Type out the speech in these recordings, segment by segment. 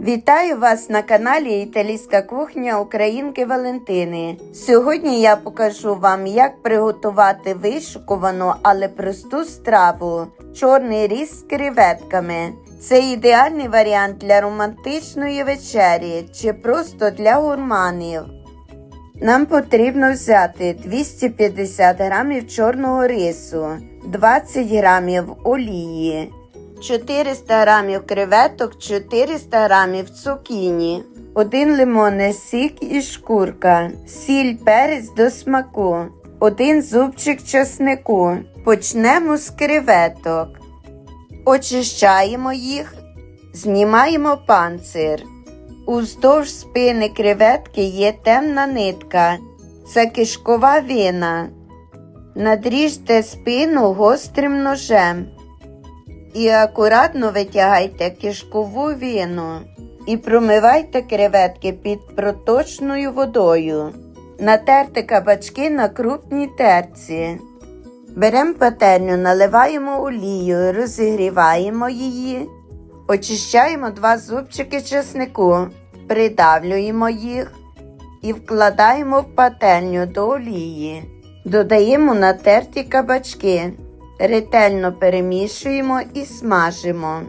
Вітаю вас на каналі Італійська кухня Українки Валентини. Сьогодні я покажу вам, як приготувати вишукувану, але просту страву чорний ріс з креветками. Це ідеальний варіант для романтичної вечері чи просто для гурманів. Нам потрібно взяти 250 грамів чорного рису, 20 грамів олії, 400 грамів креветок, 400 грамів цукіні, 1 лимонний сік і шкурка, сіль перець до смаку, 1 зубчик чеснику. Почнемо з креветок. Очищаємо їх, знімаємо панцир. Уздовж спини креветки є темна нитка. Це кишкова вина. Надріжте спину гострим ножем і акуратно витягайте кишкову віну і промивайте креветки під проточною водою. Натерте кабачки на крупній терці. Беремо пательню, наливаємо олію, розігріваємо її. Очищаємо два зубчики чеснику, придавлюємо їх і вкладаємо в пательню до олії. Додаємо натерті кабачки, ретельно перемішуємо і смажимо.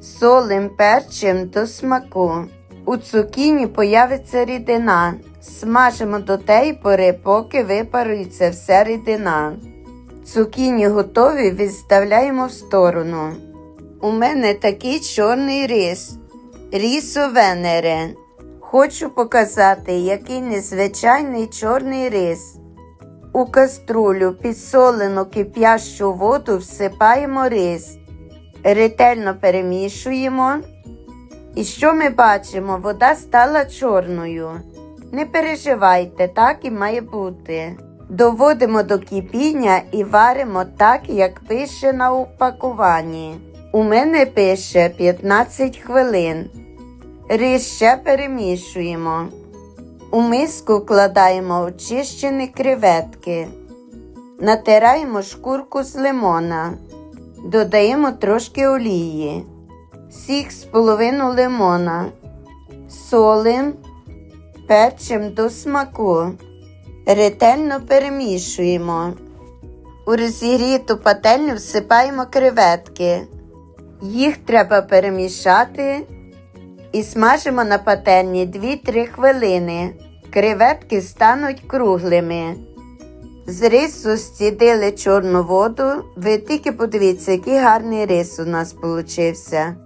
Солим перчим до смаку. У цукіні появиться рідина. Смажимо до тієї пори, поки випарується вся рідина. Цукіні готові, відставляємо в сторону. У мене такий чорний рис, рісо Венере. Хочу показати, який незвичайний чорний рис. У каструлю підсолену кип'ящу воду всипаємо рис, ретельно перемішуємо. І що ми бачимо? Вода стала чорною. Не переживайте, так і має бути. Доводимо до кипіння і варимо так, як пише на упакуванні. У мене пише 15 хвилин. Рис ще перемішуємо. У миску вкладаємо очищені креветки. Натираємо шкурку з лимона. Додаємо трошки олії, сік з половину лимона, солим, перчим до смаку. Ретельно перемішуємо. У розігріту пательню всипаємо креветки. Їх треба перемішати і смажимо на пательні 2-3 хвилини. Креветки стануть круглими. З рису зцідили чорну воду. Ви тільки подивіться, який гарний рис у нас получився.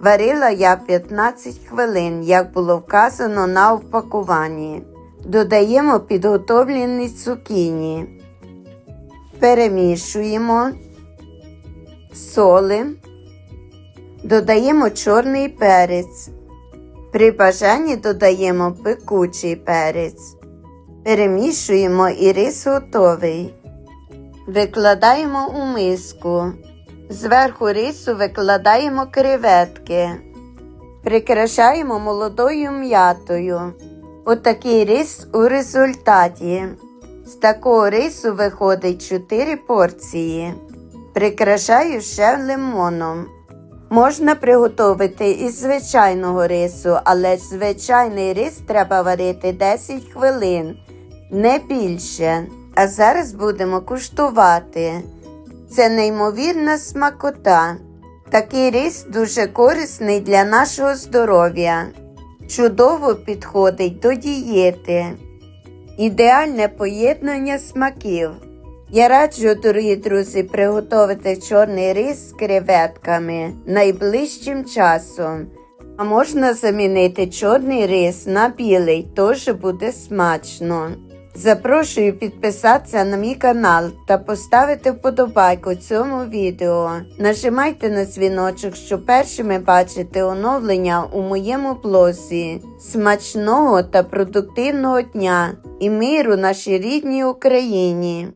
Варила я 15 хвилин, як було вказано на упакуванні. Додаємо підготовлені цукіні. Перемішуємо, солимо, додаємо чорний перець. При бажанні додаємо пекучий перець. Перемішуємо і рис готовий. Викладаємо у миску. Зверху рису викладаємо креветки. Прикрашаємо молодою м'ятою. Отакий рис у результаті. З такого рису виходить 4 порції. Прикрашаю ще лимоном. Можна приготувати із звичайного рису, але звичайний рис треба варити 10 хвилин, не більше. А зараз будемо куштувати. Це неймовірна смакота. Такий рис дуже корисний для нашого здоров'я. Чудово підходить до дієти. Ідеальне поєднання смаків. Я раджу, дорогі друзі, приготувати чорний рис з креветками найближчим часом. А можна замінити чорний рис на білий, теж буде смачно. Запрошую підписатися на мій канал та поставити вподобайку цьому відео. Нажимайте на дзвіночок, щоб першими бачити оновлення у моєму блозі. Смачного та продуктивного дня і миру нашій рідній Україні!